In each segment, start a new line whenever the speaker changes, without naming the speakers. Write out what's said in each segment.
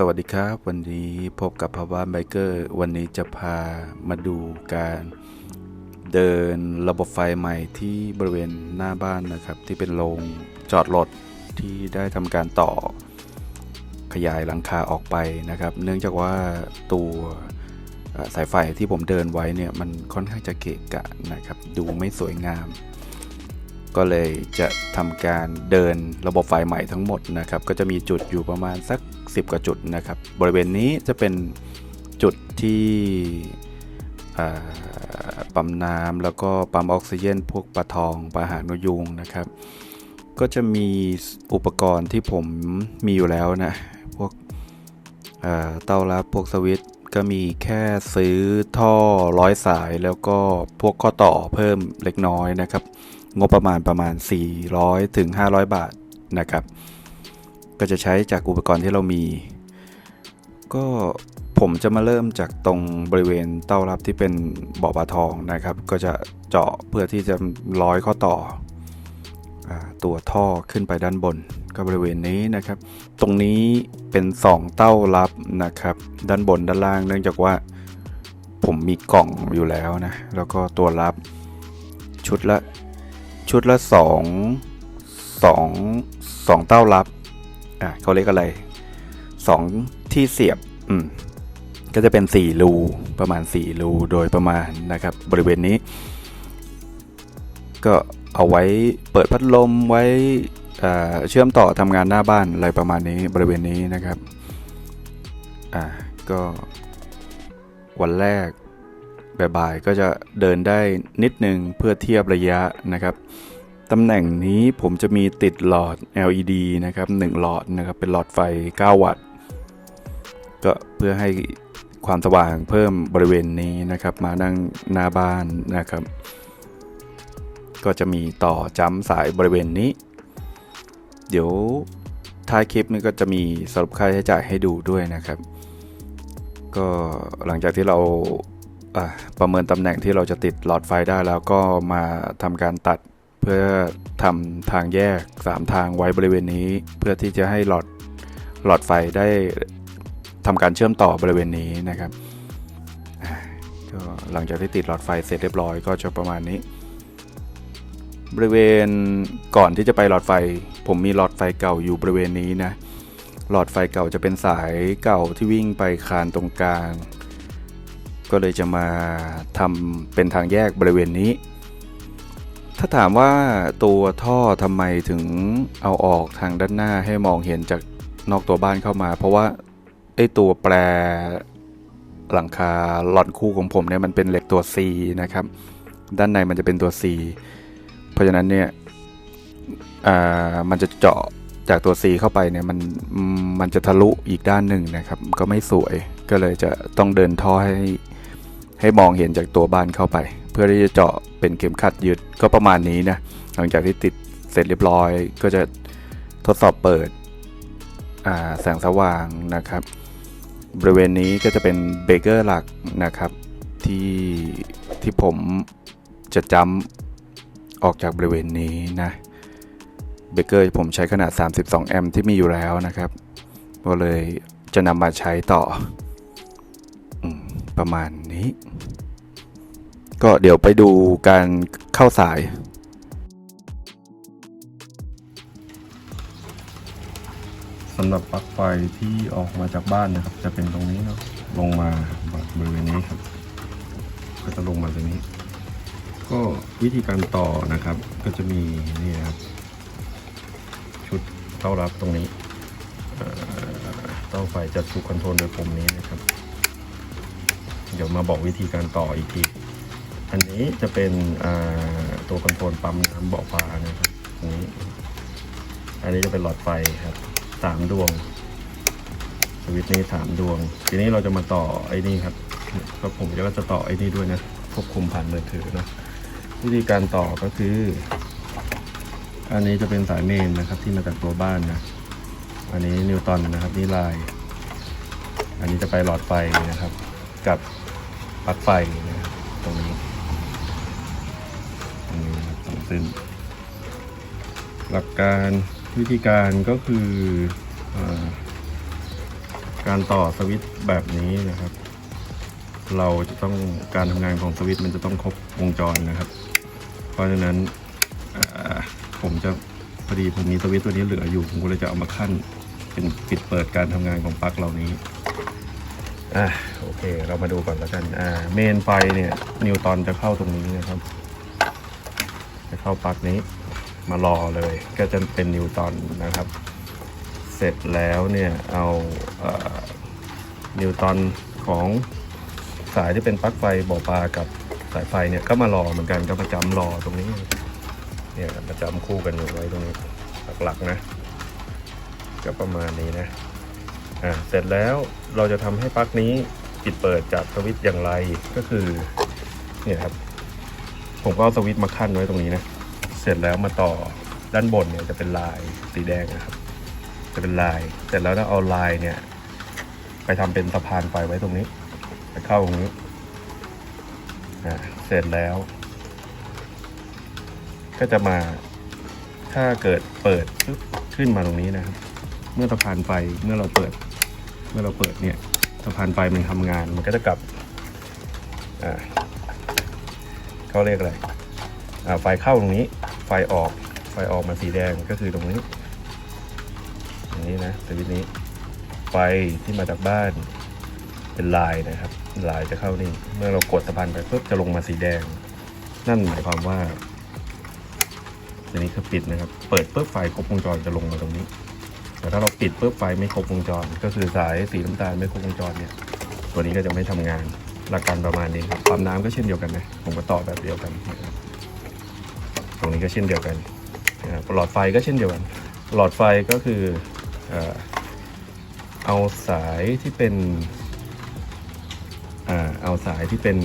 สวัสดีครับ วันนี้พบกับภาวะไบเกอร์ วันนี้จะพามาดูการเดินระบบไฟใหม่ที่บริเวณหน้าบ้านนะครับ ที่เป็นโรงจอดรถที่ได้ทำการต่อขยายหลังคาออกไปนะครับ เนื่องจากว่าตัวสายไฟที่ผมเดินไว้เนี่ยมันค่อนข้างจะเกะกะนะครับ ดูไม่สวยงาม ก็เลยจะทำการเดินระบบไฟใหม่ทั้งหมดนะครับ ก็จะมีจุดอยู่ประมาณสัก 10 กว่าจุดนะครับ บริเวณนี้จะเป็นจุดที่ปั๊มน้ำแล้วก็ปั๊มออกซิเจนพวกปลาทองปลาหางนกยูงนะครับ ก็จะมีอุปกรณ์ที่ผมมีอยู่แล้วนะ พวกเต้ารับพวกสวิตช์ก็มีแค่ซื้อท่อร้อยสายแล้วก็พวกข้อต่อเพิ่มเล็กน้อยนะครับ งบประมาณประมาณ 400ถึง500 บาทนะครับ ก็จะใช้จากอุปกรณ์ที่เรามี ก็ผมจะมาเริ่มจากตรงบริเวณเต้ารับที่เป็นบ่อปลาทองนะครับ ก็จะเจาะเพื่อที่จะร้อยข้อต่ออตัวท่อขึ้นไปด้านบน ก็บริเวณนี้นะครับ ตรงนี้เป็น 2 เต้ารับนะครับ ด้านบนด้านล่าง เนื่องจากว่าผมมีกล่องอยู่แล้วนะ แล้วก็ตัวรับชุดละ ชุดละสองสองสองเต้ารับ อะเขาเรียกอะไรสองที่เสียบ อืม ก็จะเป็นสี่รูประมาณสี่รูโดยประมาณนะครับ บริเวณนี้ ก็เอาไว้เปิดพัดลมไว้เชื่อมต่อทำงานหน้าบ้านอะไรประมาณนี้บริเวณนี้นะครับ อ่า ก็วันแรก บ่ายๆก็จะเดินได้นิดนึงเพื่อเทียบระยะนะครับตำแหน่งนี้ผมจะมีติดหลอด LED นะครับ1หลอดนะครับเป็นหลอดไฟ 9 วัตต์ ก็เพื่อให้ความสว่างเพิ่มบริเวณนี้นะครับ มานั่งหน้าบ้านนะครับ ก็จะมีต่อจ้ำสายบริเวณนี้ เดี๋ยวท้ายคลิปนี้ก็จะมีสรุปค่าใช้จ่ายให้ดูด้วยนะครับ ก็หลังจากที่เรา ประเมินตำแหน่งที่เราจะติดหลอดไฟได้แล้วก็มาทำการตัดเพื่อทำทางแยก 3 ทางไว้บริเวณนี้ เพื่อที่จะให้หลอดหลอดไฟได้ทำการเชื่อมต่อบริเวณนี้นะครับก็หลังจากที่ติดหลอดไฟเสร็จเรียบร้อยก็จะประมาณนี้ บริเวณก่อนที่จะไปหลอดไฟ ผมมีหลอดไฟเก่าอยู่บริเวณนี้นะหลอดไฟเก่าจะเป็นสายเก่าที่วิ่งไปคานตรงกลาง ก็เลยจะมาทำเป็นทางแยกบริเวณนี้ ถ้าถามว่าตัวท่อทำไมถึงเอาออกทางด้านหน้าให้มองเห็นจากนอกตัวบ้านเข้ามา เพราะว่าไอตัวแปรหลังคาหลอดคู่ของผมเนี่ยมันเป็นเหล็กตัว C นะครับ ด้านในมันจะเป็นตัว C เพราะฉะนั้นเนี่ยมันจะเจาะจากตัว C เข้าไปเนี่ยมันมันจะทะลุอีกด้านหนึ่งนะครับ ก็ไม่สวยก็เลยจะต้องเดินท่อให้ ให้มองเห็นจากตัวบ้านเข้าไป เพื่อที่จะเจาะเป็นเข็มขัดยึดก็ประมาณนี้นะหลังจากที่ติดเสร็จเรียบร้อย ก็จะทดสอบเปิดแสงสว่างนะครับ บริเวณนี้ก็จะเป็นเบเกอร์หลักนะครับที่ที่ผมจะจำออกจากบริเวณนี้นะเบเกอร์ผมใช้ขนาด 32 แอมป์ที่มีอยู่แล้วนะครับ ก็เลยจะนำมาใช้ต่อ ประมาณนี้ ก็เดี๋ยวไปดูการเข้าสายสำหรับปลั๊กไฟที่ออกมาจากบ้านนะครับ จะเป็นตรงนี้เนาะลงมาบริเวณนี้ครับ ก็จะลงมาตรงนี้ ก็วิธีการต่อนะครับ ก็จะมีนี่ครับชุดเต้ารับตรงนี้เอ่อเต้าไฟจะถูกคอนโทรลโดยปุ่มนี้นะครับ เดี๋ยวมาบอกวิธีการต่ออีกที อันนี้จะเป็นตัวคอนโทรลปั๊มน้ำบาะปลานะครับตรงนี้ อันนี้จะเป็นหลอดไฟครับสามดวง สวิตช์นี้สามดวง ทีนี้เราจะมาต่อไอ้นี่ครับก็ผมก็จะต่อไอ้นี่ด้วยนะควบคุมผ่านมือถือเนะวิธีการต่อก็คือ อันนี้จะเป็นสายเมนนะครับ ที่มาจากตัวบ้านนะอันนี้นิวตันนะครับนี่ลาย อันนี้จะไปหลอดไฟนะครับ กับ ปลั๊กไฟนะครับตรงนี้ตรงนี้สองเส้นหลักการวิธีการก็คืออ
การต่อสวิตช์แบบนี้นะครับ เราจะต้องการทำงานของสวิตช์มันจะต้องครบวงจรนะครับ เพราะฉะนั้นผมจะพอดีผมมีสวิตช์ตัวนี้เหลืออยู่ ผมก็เลยจะเอามาขั้นเป็นปิดเปิดการทำงานของปลั๊กเหล่านี้ อะโอเค เรามาดูก่อนแล้วกัน อ่า เมนไฟเนี่ย นิวตอนจะเข้าตรงนี้นะครับ จะเข้าปลั๊กนี้ มารอเลย ก็จะเป็นนิวตอนนะครับ เสร็จแล้วเนี่ย เอาเอ่อนิวตอนของสายที่เป็นปลั๊กไฟบ่อปลากับสายไฟเนี่ยก็มารอเหมือนกันก็มาจำรอตรงนี้ เนี่ยมาจำคู่กันอยู่ไว้ตรงนี้หลักๆนะ ก็ประมาณนี้นะ อ่าเสร็จแล้วเราจะทำให้ปลั๊กนี้ปิดเปิดจากสวิตช์อย่างไรก็คือเนี่ยครับ ผมก็เอาสวิตช์มาขั้นไว้ตรงนี้นะ เสร็จแล้วมาต่อด้านบนเนี่ยจะเป็นลายสีแดงนะครับ จะเป็นลาย เสร็จแล้วถ้าเอาลายเนี่ย ไปทำเป็นสะพานไฟไว้ตรงนี้ไปเข้าตรงนี้อ่าเสร็จแล้ว ก็จะมา ถ้าเกิดเปิดปึ๊บขึ้นมาตรงนี้นะครับ เมื่อสะพานไฟเมื่อเราเปิด มื่อเราเปิดเนี่ยสะพานไฟมันทำงานมันก็จะกลับเขาเรียกอะไรไฟเข้าตรงนี้ ไฟออกไฟออกมาสีแดงก็คือตรงนี้ตรงนี้นะสวิตนี้ ไฟที่มาจากบ้านเป็นลายนะครับลายจะเข้านี่ เมื่อเรากดสะพานไปปุ๊บจะลงมาสีแดง นั่นหมายความว่าอันนี้คือปิดนะครับ เปิดปุ๊บไฟครบวงจรจะลงมาตรงนี้ แต่ถ้าเราปิดปุ๊บไฟไม่ครบวงจร ก็คือสายสีน้ำตาลไม่ครบวงจรเนี่ย ตัวนี้ก็จะไม่ทำงานหลักการประมาณนี้ครับปั๊มน้ำก็เช่นเดียวกันนะผมก็ต่อแบบเดียวกันนะครับตรงนี้ก็เช่นเดียวกันนะครับหลอดไฟก็เช่นเดียวกัน หลอดไฟก็คือเอาสายที่เป็นอเอาสายที่เป็น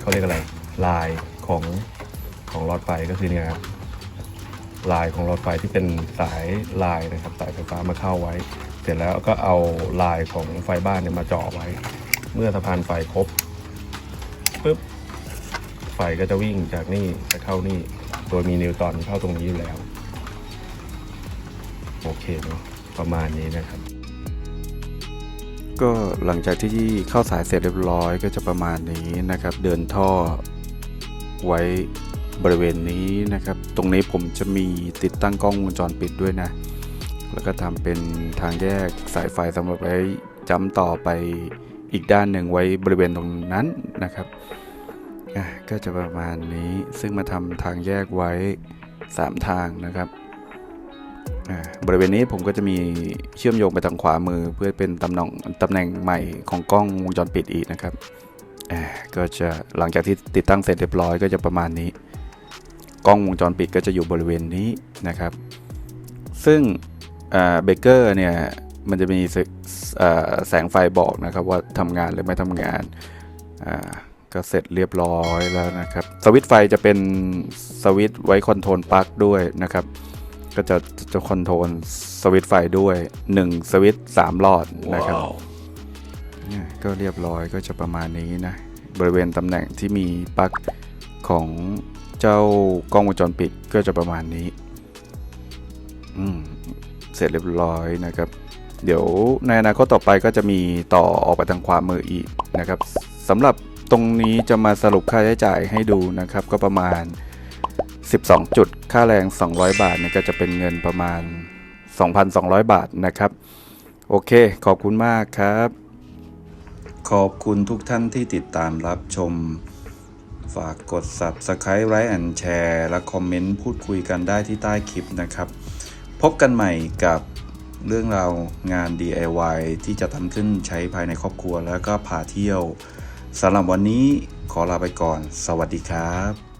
เขาเรียกอะไรลายของของหลอดไฟก็คือเนี่ยครับ ลายของหลอดไฟที่เป็นสายลายนะครับสายไฟฟ้ามาเข้าไว้ เสร็จแล้วก็เอาลายของไฟบ้านเนี่ยมาเจาะไว้ เมื่อสะพานไฟครบปุ๊บไฟก็จะวิ่งจากนี่จะเข้านี่ โดยมีนิวตอนเข้าตรงนี้อยู่แล้ว โอเคเนาะประมาณนี้นะครับ ก็หลังจากที่เข้าสายเสร็จเรียบร้อยก็จะประมาณนี้นะครับ เดินท่อไว้ บริเวณนี้นะครับ ตรงนี้ผมจะมีติดตั้งกล้องวงจรปิดด้วยนะ แล้วก็ทำเป็นทางแยกสายไฟสำหรับไว้จำต่อไปอีกด้านหนึ่งไว้บริเวณตรงนั้นนะครับอะก็จะประมาณนี้ซึ่งมาทำทางแยกไว้ 3 ทางนะครับอ่าบริเวณนี้ผมก็จะมีเชื่อมโยงไปทางขวามือเพื่อเป็นตำแหน่งตำแหน่งใหม่ของกล้องวงจรปิดอีกนะครับอ่าก็จะหลังจากที่ติดตั้งเสร็จเรียบร้อยก็จะประมาณนี้ กล้องวงจรปิดก็จะอยู่บริเวณนี้นะครับ ซึ่งเบเกอร์เนี่ยมันจะมีแสอ่าแสงไฟบอกนะครับว่าทำงานหรือไม่ทำงานอ่าก็เสร็จเรียบร้อยแล้วนะครับ สวิตช์ไฟจะเป็นสวิตช์ไว้คอนโทรลปลั๊กด้วยนะครับ ก็จะจะคอนโทรลสวิตช์ไฟด้วย 1 สวิตช์3หลอดนะครับเนี่ยก็เรียบร้อยก็จะประมาณนี้นะ บริเวณตำแหน่งที่มีปลั๊กของ เจ้ากล้องวงจรปิดก็จะประมาณนี้อืมเสร็จเรียบร้อยนะครับ เดี๋ยวในอนาคตต่อไปก็จะมีต่อออกไปทางขวามืออีกนะครับสำหรับตรงนี้จะมาสรุปค่าใช้จ่ายให้ดูนะครับ ก็ประมาณ 12 จุด ค่าแรง 200 บาทเนี่ยก็จะเป็นเงินประมาณ 2,200 บาทนะครับ โอเค ขอบคุณมากครับ ขอบคุณทุกท่านที่ติดตามรับชม ฝากกด Subscribe ไลค์แอนแชร์และคอมเมนต์พูดคุยกันได้ที่ใต้คลิปนะครับ พบกันใหม่กับเรื่องราวงาน DIY ที่จะทำขึ้นใช้ภายในครอบครัวแล้วก็พาเที่ยวสำหรับวันนี้ขอลาไปก่อน สวัสดีครับ